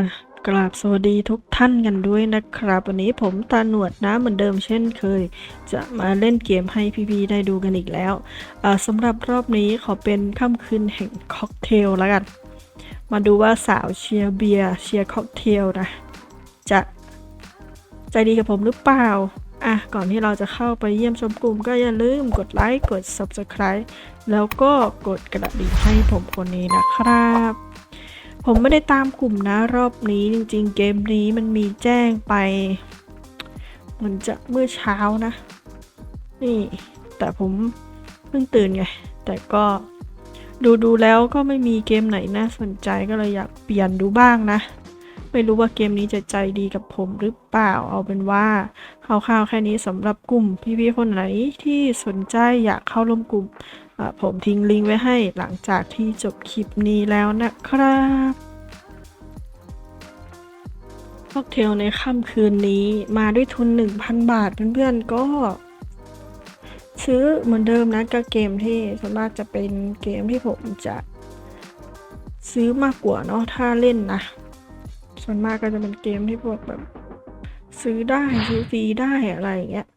อะกราบสวัสดีทุกท่านกันด้วยนะครับ วันนี้ผมตาหนวดนะเหมือนเดิมเช่นเคย จะมาเล่นเกมให้พี่ๆได้ดูกันอีกแล้วสำหรับรอบนี้ขอเป็นค่ำคืนแห่งค็อกเทลแล้วกัน มาดูว่าสาวเชียร์เบียร์เชียร์ค็อกเทลนะ จะใจดีกับผมหรือเปล่าอะก่อนที่เราจะเข้าไปเยี่ยมชมกลุ่มก็อย่าลืมกดไลค์กด Subscribe แล้วก็กดกระดิ่งให้ผมคนนี้นะครับ ผมไม่ได้ตามกลุ่มนะรอบนี้จริงๆ เกมนี้มันมีแจ้งไป เหมันจะเมื่อเช้านะ นี่ แต่ผมเพิ่งตื่นไง แต่ก็ดูดูแล้วก็ไม่มีเกมไหนน่าสนใจก็เลยอยากเปลี่ยนดูบ้างนะ ไม่รู้ว่าเกมนี้จะใจดีกับผมหรือเปล่าเอาเป็นว่าคร่าวๆแค่นี้สำหรับกลุ่มพี่ๆคนไหนที่สนใจอยากเข้าร่วมกลุ่ม ผมทิ้งลิงก์ไว้ให้หลังจากที่จบคลิปนี้แล้วนะครับค็อกเทลในค่ำคืนนี้มาด้วยทุน 1,000 บาทเพื่อนๆก็ ซื้อเหมือนเดิมนะก็เกมที่ส่วนมากจะเป็นเกมที่ผมจะซื้อมากกว่าเนาะถ้าเล่นนะ ส่วนมากก็จะเป็นเกมที่พวกแบบซื้อได้ซื้อฟรีได้อะไรอย่างเงี้ย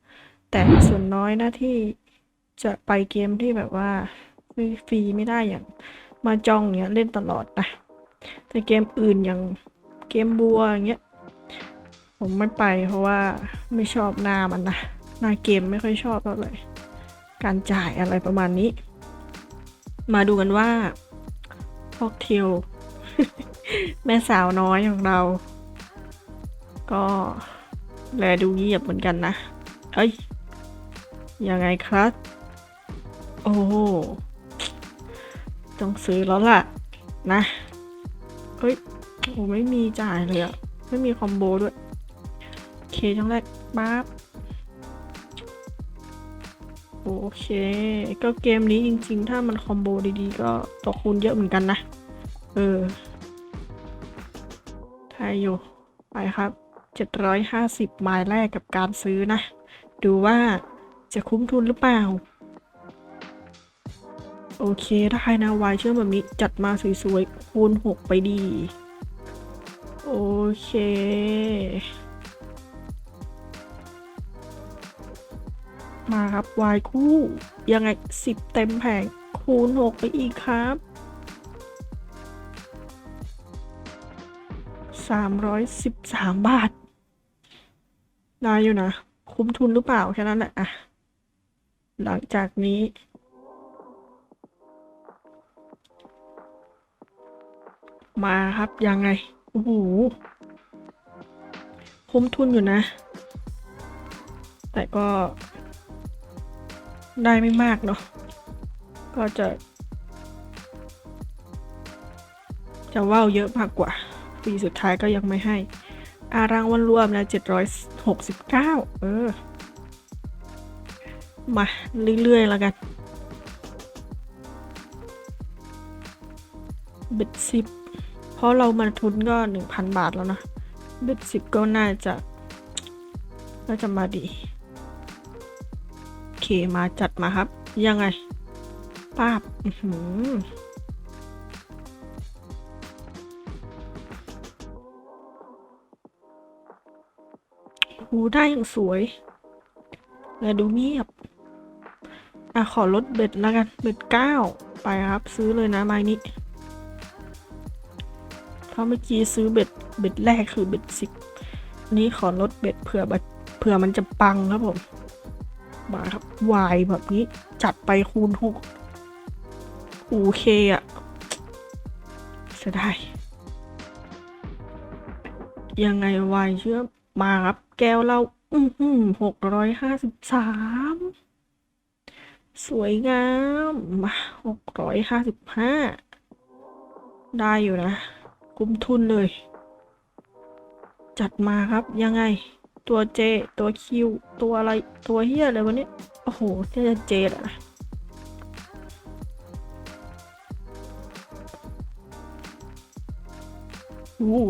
แต่ส่วนน้อยนะที่ จะไปเกมที่แบบว่าฟรีไม่ได้อย่างมาจองเนี้ยเล่นตลอดนะแต่เกมอื่นอย่างเกมบัวอย่างเงี้ยผมไม่ไปเพราะว่าไม่ชอบหน้ามันนะหน้าเกมไม่ค่อยชอบเท่าไหร่การจ่ายอะไรประมาณนี้ มาดูกันว่าพอกเทลแม่สาวน้อยของเรา ก็แลดูเงียบเหมือนกันนะ เอ้ย ยังไงครับ อ้ต้องซื้อแล้วล่ะ นะเฮ้ยโอ้ไม่มีจ่ายเลยอะไม่มีคอมโบด้วย โอเคจังแรกปั๊บโอเค ก็เกมนี้จริงๆ ถ้ามันคอมโบดีๆ ก็ตกคูณเยอะเหมือนกันนะ เออไทยอยู่ ไปครับ 750ไมล์แรกกับการซื้อนะ ดูว่าจะคุ้มทุนหรือเปล่า โอเคได้นะวายเชื่อมแบบนี้จัดมาสวยๆ คูณ 6 ไปดี โอเค มาครับวายคู่ ยังไง 10 เต็มแผง คูณ 6 ไปอีกครับ 313 บาท ได้อยู่นะ คุ้มทุนหรือเปล่า แค่นั้นแหละอะหลังจากนี้ มาครับยังไงโอ้โหคุ้มทุนอยู่นะ แต่ก็ได้ไม่มากเนาะก็จะ จะว่าวเยอะมากกว่า ปีสุดท้ายก็ยังไม่ให้ อารางวัลรวมนะ769 เออ มาเรื่อย ๆ แล้วกันเบ็ดสิบ ราะเรามาทุนก็1,000บาทแล้วนะเบ็ดสิบก็น่าจะน่าจะมาดีโอเคมาจัดมาครับ ยังไงป้าบอือหือหูได้อย่างสวยแต่ดูเงียบ อะ ขอลดเบ็ดแล้วกัน เบ็ดเก้าไปครับ ซื้อเลยนะไม้นี้ เพราะเมื่อกี้ซื้อเบ็ดเบ็ดแรกคือเบ็ดสิบนี้ขอลดเบ็ดเผื่อเผื่อมันจะปังครับผม มาครับวายแบบนี้จัดไปคูณหกโอเคอะเสียดายยังไงวายเชื่อมาครับ แก้วเราอือหือหกร้อยห้าสิบสามสวยงามมาหกร้อยห้าสิบห้าได้อยู่นะ คุ้มทุนเลย จัดมาครับยังไง ตัวเจ ตัวคิว ตัวอะไรตัวเฮียอะไรวะเนี่ยโอ้โหน่จะเจแหละนะอู้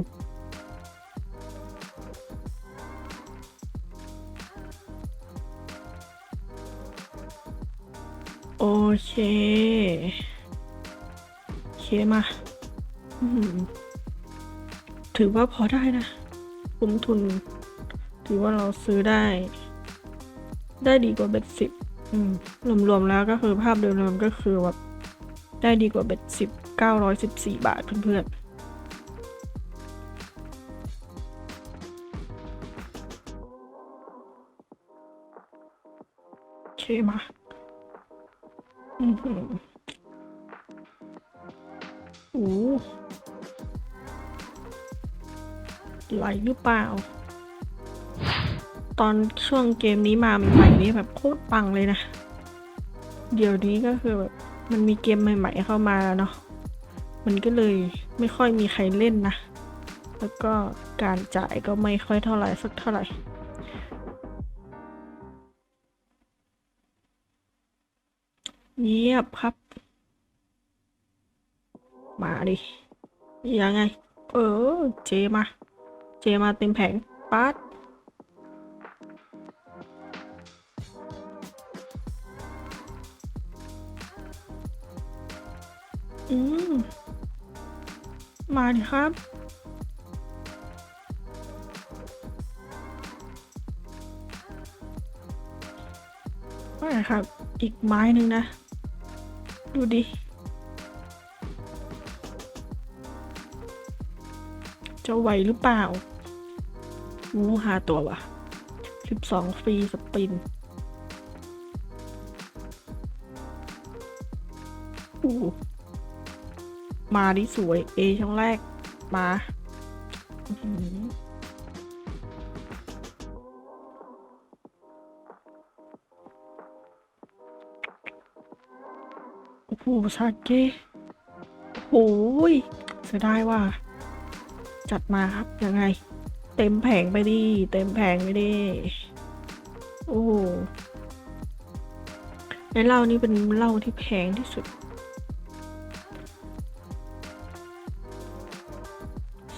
โอเคโอเคมา อืม ถือว่าพอได้นะ คุ้มทุน ถือว่าเราซื้อได้ ได้ดีกว่าเบ็ดสิบอืมรวมๆแล้วก็คือภาพโดยรวมก็คือแบบได้ดีกว่าเบ็ดสิบเก้าร้อยสิบสี่บาทเพื่อนๆโอเคมาอือหือโอ้ ไหลหรือเปล่า ตอนช่วงเกมนี้มาใหม่ๆนี่แบบโคตรปังเลยนะ เดี๋ยวนี้ก็คือแบบมันมีเกมใหม่ ๆ เข้ามาแล้วเนาะ มันก็เลยไม่ค่อยมีใครเล่นนะ แล้วก็การจ่ายก็ไม่ค่อยเท่าไหร่สักเท่าไหร่เงียบครับ มาดิ ยังไง เออ เจมา เจมาเต็มแผงปัดอืม มาดิครับ ว่าไงครับ อีกไม้หนึ่งนะ ดูดิ จะไหวหรือเปล่า วูหาตัววะสิบสองฟรีสปินอู้มาดิสวย เอช่องแรก มาโอ้โหซาเกะโอ้ยเสียดายว่ะจัดมาครับ ยังไง เต็มแผงไปดิ เต็มแผงไปดิ โอ้ในเหล้านี้เป็นเหล้าที่แพงที่สุด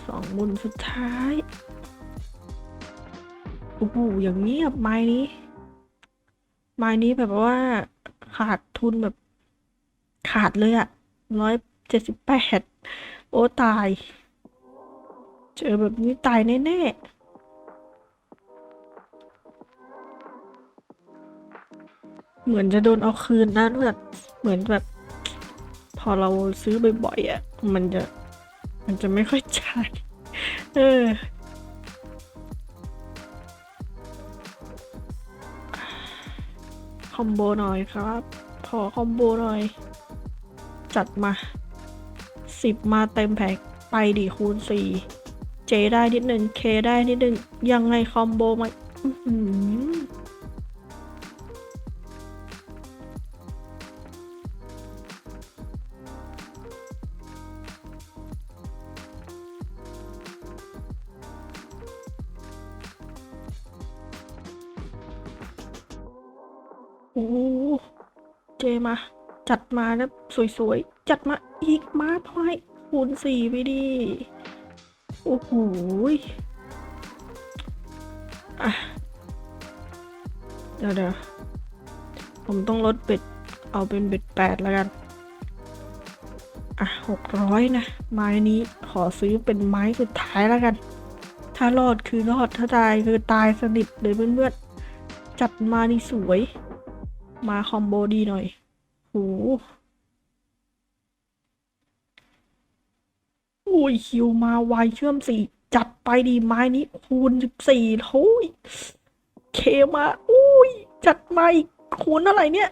สองมุนสุดท้าย โอ้โห อย่างเงียบไม้นี้ ไม้นี้แบบว่าขาดทุนแบบ ขาดเลยอะร้อยเจ็ดสิบแปด โอ้ตาย เจอแบบนี้ตายแน่ๆเหมือนจะโดนเอาคืนนะแบบเหมือนแบบ พอเราซื้อบ่อยๆอะ มันจะ มันจะไม่ค่อยจ่ายเออคอมโบหน่อยครับ ขอคอมโบหน่อย จัดมาสิบมาเต็มแพ็คไปดิคูณสี่ เจได้นิดหนึ่งเคได้นิดหนึ่งยังไงคอมโบมาโอ้โหเจมา จัดมาแล้วสวยๆ จัดมาอีกมาพลอยคูณสี่ไปดิ โอ้โหอะเดี๋ยวเดี๋ยวผมต้องลดเบ็ด เอาเป็นเบ็ดแปดแล้วกัน อะหกร้อยนะ ไม้นี้ขอซื้อเป็นไม้สุดท้ายแล้วกัน ถ้ารอดคือรอด ถ้าตายคือตายสนิทเลยเพื่อนๆ จัดมานี่สวย มาคอมโบดีหน่อย โห ยคิวมาไวเชื่อมสี่จัดไปดีไม้นี้คูณสิบสี่โอ้ยเคมาอุ้ยจัดมาอีกคูณเท่าไหร่เนี่ย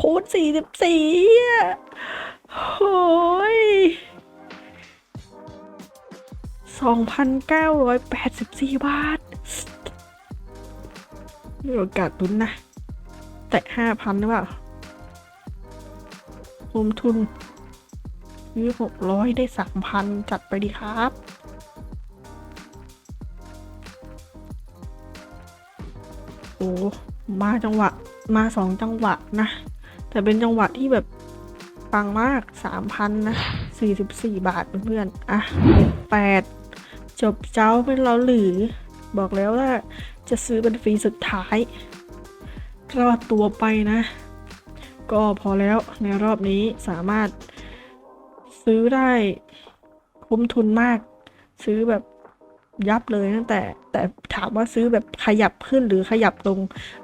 คูณสี่สิบสี่โอ้ยสองพันเก้าร้อยแปดสิบสี่บาทมีโอกาสลุ้นนะ แต่ห้าพันหรือเปล่าลงทุน ซื้อหกร้อยได้สามพันจัดไปดีครับ โอ้มาจังหวะ มาสองจังหวะนะ แต่เป็นจังหวะที่แบบปังมากสามพันนะสี่สิบสี่บาทเพื่อนๆ อะแปดจบเจ้าเป็นเราหรือ บอกแล้วว่าจะซื้อเป็นฟรีสุดท้ายรอดตัวไปนะ ก็พอแล้วในรอบนี้สามารถ ซื้อได้คุ้มทุนมาก ซื้อแบบยับเลยตั้งแต่แต่ถามว่าซื้อแบบขยับขึ้นหรือขยับลง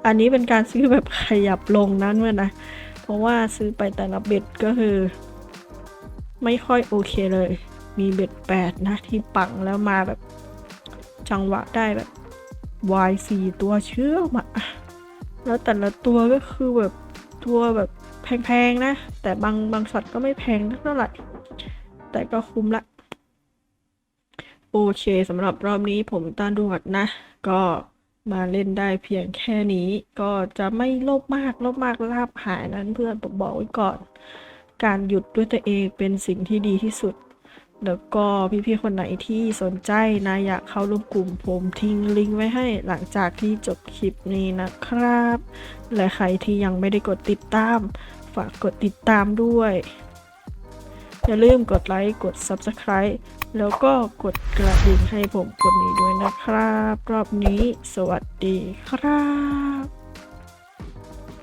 อันนี้เป็นการซื้อแบบขยับลงนั้นเว้ยนะ เพราะว่าซื้อไปแต่ละเบ็ดก็คือ ไม่ค่อยโอเคเลย มีเบ็ดแปดนะที่ปังแล้วมาแบบจังหวะได้แบบวายสี่ตัวเชื่อมาแล้วแต่ละตัวก็คือแบบตัวแบบ แพงๆนะ แต่บางบางช็อตก็ไม่แพงเท่าไหร่ แต่ก็คุ้มละ โอเคสำหรับรอบนี้ผมตาดวดนะ ก็มาเล่นได้เพียงแค่นี้ก็จะไม่โลภมากโลภมากลาบหายนั้นเพื่อนผมบอกไว้ก่อน การหยุดด้วยตัวเองเป็นสิ่งที่ดีที่สุด แล้วก็พี่ๆคนไหนที่สนใจนะอยากเข้าร่วมกลุ่มผมทิ้งลิงก์ไว้ให้หลังจากที่จบคลิปนี้นะครับ และใครที่ยังไม่ได้กดติดตาม ฝากกดติดตามด้วย อย่าลืมกดไลค์กด Subscribe แล้วก็กดกระดิ่งให้ผมกดนี้ด้วยนะครับ รอบนี้สวัสดีครับ